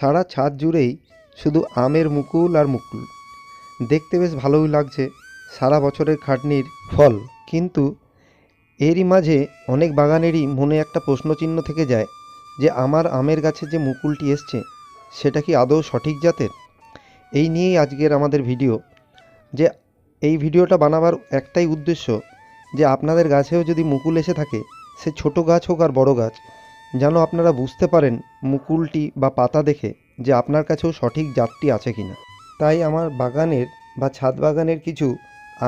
সারা ছাদ জুড়েই শুধু আমের মুকুল আর মুকুল। দেখতে বেশ ভালোই লাগছে সারা বছরের খাটনির ফল। কিন্তু এরই মাঝে অনেক বাগানেরই মনে একটা প্রশ্নচিহ্ন থেকে যায় যে, আমার আমের গাছে যে মুকুলটি এসছে, সেটা কি আদৌ সঠিক জাতের? এই নিয়েই আজকের আমাদের ভিডিও। যে, এই ভিডিওটা বানাবার একটাই উদ্দেশ্য যে, আপনাদের গাছেও যদি মুকুল এসে থাকে, সে ছোট গাছ হোক আর বড় গাছ যেন আপনারা বুঝতে পারেন মুকুলটি বা পাতা দেখে যে আপনার কাছেও সঠিক জাতটি আছে কিনা। তাই আমার বাগানের বা ছাদ বাগানের কিছু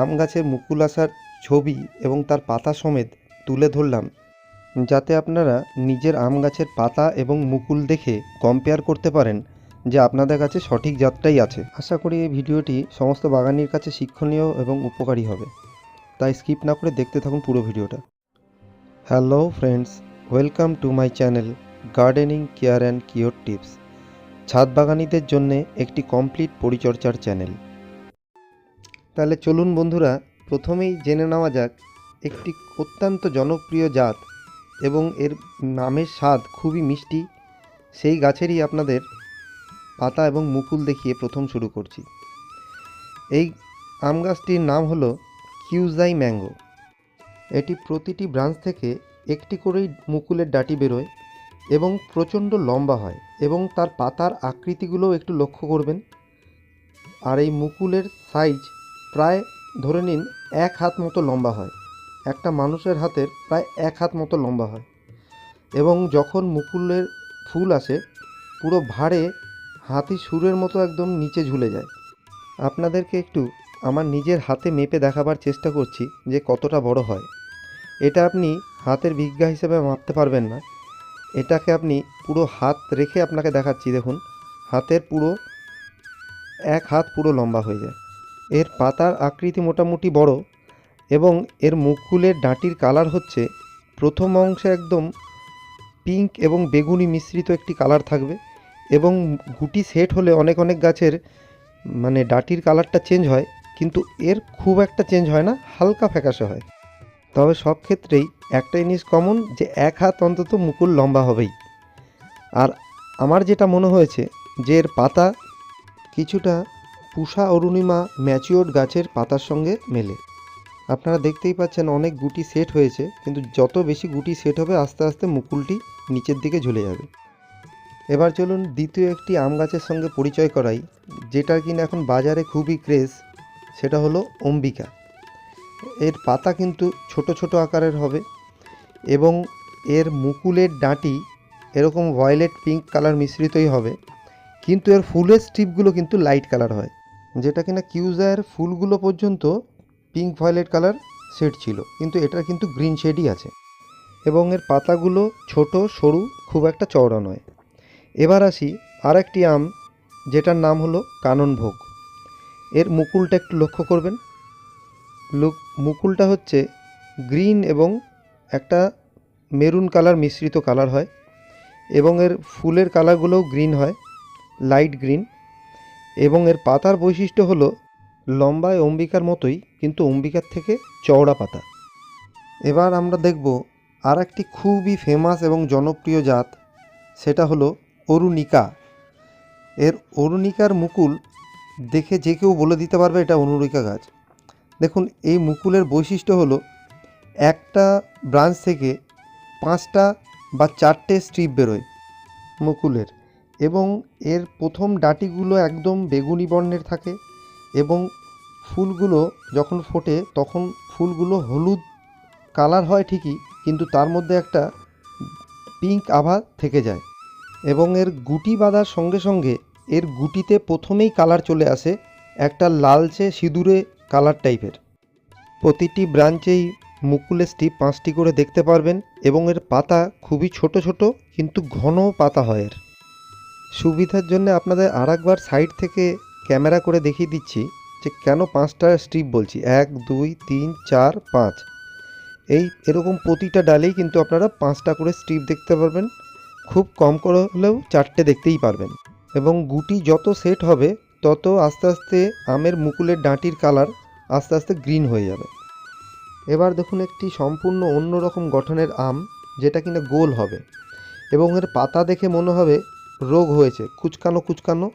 আম গাছের মুকুল আসার ছবি এবং তার পাতা সমেত তুলে ধরলাম, যাতে আপনারা নিজের আম গাছের পাতা এবং মুকুল দেখে কম্পেয়ার করতে পারেন যে আপনাদের কাছে সঠিক জাতটাই আছে। আশা করি এই ভিডিওটি সমস্ত বাগানির কাছে শিক্ষণীয় এবং উপকারী হবে। তাই স্কিপ না করে দেখতে থাকুন পুরো ভিডিওটা। Hello friends welcome to my channel gardening care and cure tips ছাদ বাগানিদের জন্য একটি কমপ্লিট পরিচর্যার চ্যানেল। তাহলে চলুন বন্ধুরা, প্রথমেই জেনে নেওয়া যাক, একটি অত্যন্ত জনপ্রিয় জাত এবং এর নামের স্বাদ খুবই মিষ্টি, সেই গাছেরই আপনাদের পাতা এবং মুকুল দেখিয়ে প্রথম শুরু করছি। এই আম গাছটির নাম হলো কিউজাই ম্যাঙ্গো। এটি প্রতিটি ব্রাঞ্চ থেকে একটি করেই মুকুলের ডাটি বেরোয় এবং প্রচণ্ড লম্বা হয় এবং তার পাতার আকৃতিগুলোও একটু লক্ষ্য করবেন। আর এই মুকুলের সাইজ প্রায় ধরে নিন এক হাত মতো লম্বা হয়। একটা মানুষের হাতের প্রায় এক হাত মতো লম্বা হয় এবং যখন মুকুলের ফুল আসে, পুরো ভাড়ে হাতি সুরের মতো একদম নিচে ঝুলে যায়। আপনাদেরকে একটু আমার নিজের হাতে মেপে দেখাবার চেষ্টা করছি যে কতটা বড় হয়। এটা আপনি হাতের বিজ্ঞা হিসেবে মাপতে পারবেন না। এটাকে আপনি পুরো হাত রেখে আপনাকে দেখাচ্ছি, দেখুন। হাতের পুরো, এক হাত পুরো লম্বা হয়ে যায়। এর পাতার আকৃতি মোটামুটি বড় এবং এর মুকুলের ডাঁটির কালার হচ্ছে প্রথম অংশে একদম পিঙ্ক এবং বেগুনি মিশ্রিত একটি কালার থাকবে এবং গুটি সেট হলে অনেক অনেক গাছের মানে ডাঁটির কালারটা চেঞ্জ হয়, কিন্তু এর খুব একটা চেঞ্জ হয় না, হালকা ফ্যাকাশে হয়। তবে সব ক্ষেত্রেই একটা জিনিস কমন যে এক হাত অন্তত মুকুল লম্বা হবেই। আর আমার যেটা মনে হয়েছে যে এর পাতা কিছুটা পুষা অরুণিমা ম্যাচিওর্ড গাছের পাতার সঙ্গে মেলে। আপনারা দেখতেই পাচ্ছেন অনেক গুটি সেট হয়েছে, কিন্তু যত বেশি গুটি সেট হবে আস্তে আস্তে মুকুলটি নিচের দিকে ঝুলে যাবে। এবার চলুন দ্বিতীয় একটি আম গাছের সঙ্গে পরিচয় করাই যেটা কিনা এখন বাজারে খুবই ক্রেজ সেটা হলো অম্বিকা। এর পাতা কিন্তু ছোট ছোট আকারের হবে এবং এর মুকুলের ডাঁটি এরকম ভয়লেট পিঙ্ক কালার মিশ্রিতই হবে। কিন্তু এর ফুলের স্ট্রিপগুলো কিন্তু লাইট কালার হয়। যেটা কিনা কিউজায়ের ফুলগুলো পর্যন্ত পিঙ্ক ভয়লেট কালার শেড ছিল। কিন্তু এটার কিন্তু গ্রিন শেডই আছে। এবং এর পাতাগুলো ছোট, সরু, খুব একটা চওড়া নয়। এবার আসি আর একটি আম, যেটার নাম হলো কাননভোগ। এর মুকুলটা একটু লক্ষ্য করবেন। লুক, মুকুলটা হচ্ছে গ্রিন এবং একটা মেরুন কালার মিশ্রিত কালার হয় এবং এর ফুলের কালারগুলোও গ্রিন হয়, লাইট গ্রিন এবং এর পাতার বৈশিষ্ট্য হলো লম্বায় অম্বিকার মতোই, কিন্তু অম্বিকার থেকে চওড়া পাতা। এবার আমরা দেখব আর একটি খুবই ফেমাস এবং জনপ্রিয় জাত, সেটা হলো অরুণিকা। এর অরুণিকার মুকুল দেখে যে কেউ বলে দিতে পারবে এটা অরুণিকা গাছ। দেখুন, এই মুকুলের বৈশিষ্ট্য হলো একটা ব্রাঞ্চ থেকে পাঁচটা বা চারটে স্ট্রিপ বেরোয় মুকুলের এবং এর প্রথম ডাটিগুলো একদম বেগুনি বর্ণের থাকে এবং ফুলগুলো যখন ফোটে তখন ফুলগুলো হলুদ কালার হয় ঠিকই, কিন্তু তার মধ্যে একটা পিঙ্ক আভা থেকে যায় এবং এর গুটি বাঁধার সঙ্গে সঙ্গে এর গুটিতে প্রথমেই কালার চলে আসে একটা লালচে সিঁদুরে কালার টাইপের। প্রতিটি ব্রাঞ্চেই মুকুলের স্টিপ পাঁচটি করে দেখতে পারবেন এবং এর পাতা খুবই ছোট ছোট, কিন্তু ঘন পাতা হয় এর। সুবিধার জন্য আপনাদের আর একবার সাইড থেকে ক্যামেরা করে দেখিয়ে দিচ্ছি যে কেন পাঁচটা স্ট্রিপ বলছি। এক, দুই, তিন, চার, পাঁচ। এই এরকম প্রতিটা ডালেই কিন্তু আপনারা পাঁচটা করে স্ট্রিপ দেখতে পারবেন। খুব কম করে হলেও চারটে দেখতেই পারবেন। এবং গুটি যত সেট হবে তত আস্তে আস্তে আমের মুকুলের ডাঁটির কালার আস্তে আস্তে গ্রিন হয়ে যাবে। এবার দেখুন একটি সম্পূর্ণ অন্য রকম গঠনের আম, যেটা কিনা গোল হবে এবং এর পাতা দেখে মনে হবে রোগ হয়েছে, কুচকানো কুচকানো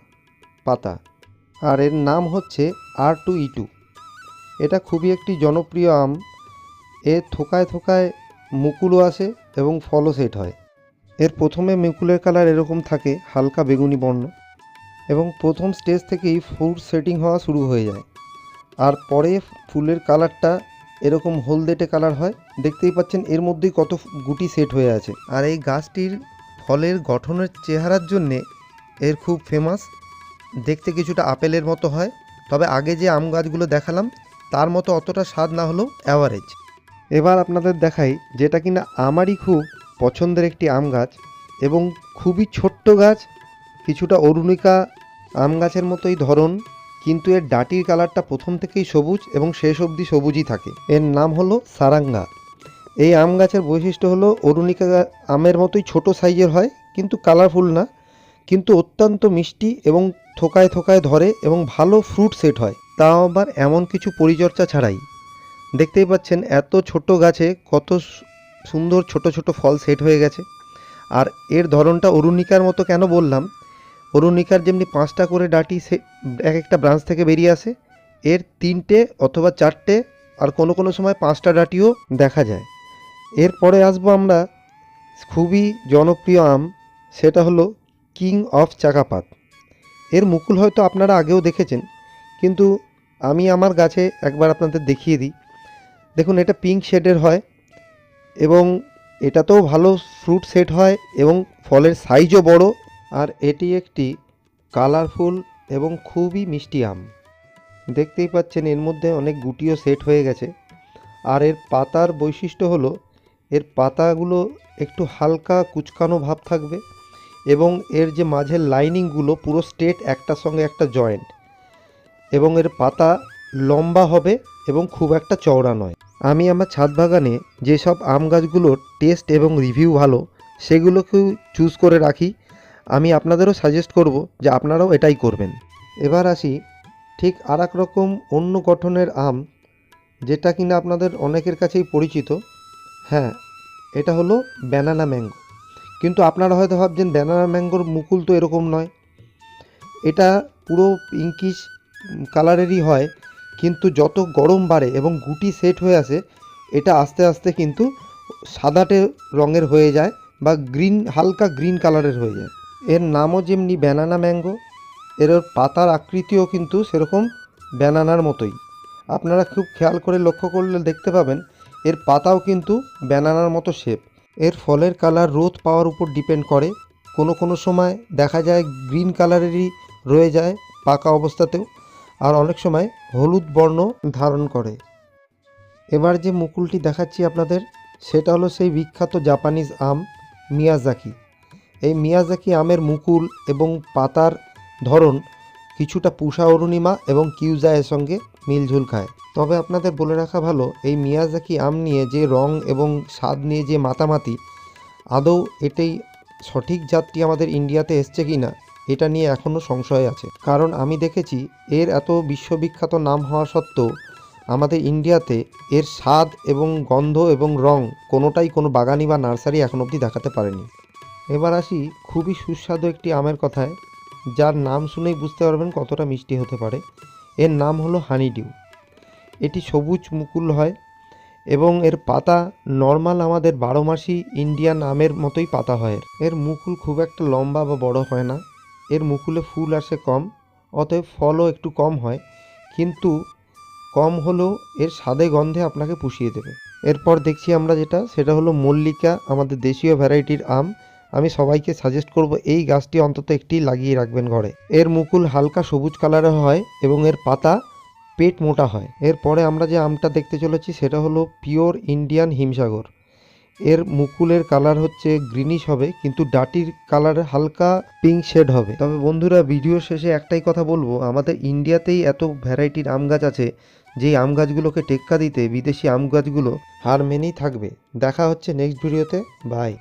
পাতা। আর এর নাম হচ্ছে আর টু ই টু এটা খুবই একটি জনপ্রিয় আম। এর থোকায় থোকায় মুকুলও আসে এবং ফলও সেট হয়। এর প্রথমে মুকুলের কালার এরকম থাকে, হালকা বেগুনি বর্ণ। এবং প্রথম স্টেজ থেকেই ফুল সেটিং হওয়া শুরু হয়ে যায়। আর পরে ফুলের কালারটা এরকম হলদেটে কালার হয়। দেখতেই পাচ্ছেন এর মধ্যেই কত গুটি সেট হয়ে আছে। আর এই গাছটির ফলের গঠনের চেহারার জন্যে এর খুব ফেমাস দেখতে কিছুটা আপেলের মতো হয়। তবে আগে যে আম গাছগুলো দেখালাম, তার মতো অতটা স্বাদ না হলেও অ্যাভারেজ এবার আপনাদের দেখাই যেটা কিনা আমারই খুব পছন্দের একটি আম গাছ এবং খুবই ছোট্ট গাছ, কিছুটা অরুণিকা আম গাছের মতোই ধরন, কিন্তু এর ডাটির কালারটা প্রথম থেকেই সবুজ এবং শেষ অবধি সবুজই থাকে। এর নাম হলো সারাঙ্গা। এই আম গাছের বৈশিষ্ট্য হলো অরুণিকা আমের মতোই ছোট সাইজের হয়, কিন্তু কালারফুল না, কিন্তু অত্যন্ত মিষ্টি এবং থোকায় থোকায় ধরে এবং ভালো ফ্রুট সেট হয়। তাও আবার এমন কিছু পরিচর্যা ছাড়াই। দেখতেই পাচ্ছেন এত ছোট গাছে কত সুন্দর ছোট ছোট ফল সেট হয়ে গেছে। আর এর ধরনটা অরুণিকার মতো কেন বললাম? অরুণিকার যেমনি পাঁচটা করে ডাটি সে, এক একটা ব্রাঞ্চ থেকে বেরিয়ে আসে, এর তিনটে অথবা চারটে আর কোনো কোনো সময় পাঁচটা ডাটিও দেখা যায়। এরপরে আসব আমরা খুবই জনপ্রিয় আম, সেটা হলো কিং অফ চাকাপাত। এর মুকুল হয়তো আপনারা আগেও দেখেছেন, কিন্তু আমি আমার গাছে একবার আপনাদের দেখিয়ে দিই। দেখুন, এটা পিঙ্ক শেডের হয় এবং এটাতেও ভালো ফ্রুট সেট হয় এবং ফলের সাইজও বড়। আর এটি একটি কালারফুল এবং খুবই মিষ্টি আম। দেখতেই পাচ্ছেন এর মধ্যে অনেক গুটিও সেট হয়ে গেছে। আর এর পাতার বৈশিষ্ট্য হলো, এর পাতাগুলো একটু হালকা কুচকানো ভাব থাকবে এবং এর যে মাঝের লাইনিংগুলো পুরো স্টেট একটার সঙ্গে একটা জয়েন্ট এবং এর পাতা লম্বা হবে এবং খুব একটা চওড়া নয়। আমি আমার ছাদ বাগানে যেসব আম গাছগুলোর টেস্ট এবং রিভিউ ভালো, সেগুলোকেও চুজ করে রাখি। আমি আপনাদেরও সাজেস্ট করব যে আপনারাও এটাই করবেন। এবার আসি, ঠিক আর রকম অন্য গঠনের আম, যেটা কিনা আপনাদের অনেকের কাছেই পরিচিত। হ্যাঁ এটা হলো ব্যানানা ম্যাঙ্গো কিন্তু আপনারা হয়তো ভাবছেন ব্যানানা ম্যাঙ্গোর মুকুল তো এরকম নয়। এটা পুরো পিঙ্কিশ কালারেরই হয়, কিন্তু যত গরম বাড়ে এবং গুটি সেট হয়ে আসে, এটা আস্তে আস্তে কিন্তু সাদাটে রঙের হয়ে যায় বা গ্রিন হালকা গ্রিন কালারের হয়ে যায়। এর নামও যেমনি ব্যানানা ম্যাঙ্গো এর পাতার আকৃতিও কিন্তু সেরকম ব্যানানার মতোই। আপনারা খুব খেয়াল করে লক্ষ্য করলে দেখতে পাবেন, এর পাতাও কিন্তু ব্যানানার মতো শেপ এর ফলের কালার রোদ পাওয়ার উপর ডিপেন্ড করে। কোনো কোনো সময় দেখা যায় গ্রিন কালারেরই রয়ে যায় পাকা অবস্থাতেও, আর অনেক সময় হলুদ বর্ণ ধারণ করে। এবার যে মুকুলটি দেখাচ্ছি আপনাদের, সেটা হলো সেই বিখ্যাত জাপানিজ আম মিয়াজাকি। এই মিয়াজাকি আমের মুকুল এবং পাতার ধরন কিছুটা পুষা অরুণিমা এবং কিউজায়ের সঙ্গে মিলঝুল খায়। তবে আপনাদের বলে রাখা ভালো, এই মিয়াজাকি আম নিয়ে যে রং এবং স্বাদ নিয়ে যে মাতামাতি, আদৌ এটাই সঠিক জাতটি আমাদের ইন্ডিয়াতে এসছে কি না এটা নিয়ে এখনও সংশয় আছে। কারণ আমি দেখেছি, এর এত বিশ্ববিখ্যাত নাম হওয়া সত্ত্বেও আমাদের ইন্ডিয়াতে এর স্বাদ এবং গন্ধ এবং রং কোনোটাই কোনো বাগানি বা নার্সারি এখন অবধি দেখাতে পারেনি। এবার আসি খুবই সুস্বাদু একটি আমের কথায়, যার নাম শুনেই বুঝতে পারবেন কতটা মিষ্টি হতে পারে। এর নাম হলো হানিডিউ। এটি সবুজ মুকুল হয় এবং এর পাতা নর্মাল আমাদের বারো মাসি ইন্ডিয়ান আমের মতোই পাতা হয়। এর। এর মুকুল খুব একটা লম্বা বা বড় হয় না। এর মুকুলে ফুল আসে কম, অতএব ফলও একটু কম হয়, কিন্তু কম হলেও এর স্বাদে গন্ধে আপনাকে পুষিয়ে দেবে। এরপর দেখছি আমরা যেটা, সেটা হলো মল্লিকা, আমাদের দেশীয় ভ্যারাইটির আম। আমি সবাইকে সাজেস্ট করব এই গাছটি অন্তত একটি লাগিয়ে রাখবেন ঘরে। এর মুকুল হালকা সবুজ কালারের হয় এবং এর পাতা পেট মোটা হয়। এরপরে আমরা যে আমটা দেখতে চলেছি সেটা হলো পিওর ইন্ডিয়ান হিমসাগর। এর মুকুলের কালার হচ্ছে গ্রিনিশ হবে, কিন্তু ডাটির কালার হালকা পিঙ্ক শেড হবে। তবে বন্ধুরা ভিডিও শেষে একটাই কথা বলব, আমাদের ইন্ডিয়াতেই এত ভ্যারাইটির আম গাছ আছে, যেই আম গাছগুলোকে টেক্কা দিতে বিদেশি আম গাছগুলো হার মেনেই থাকবে। দেখা হচ্ছে নেক্সট ভিডিওতে বাই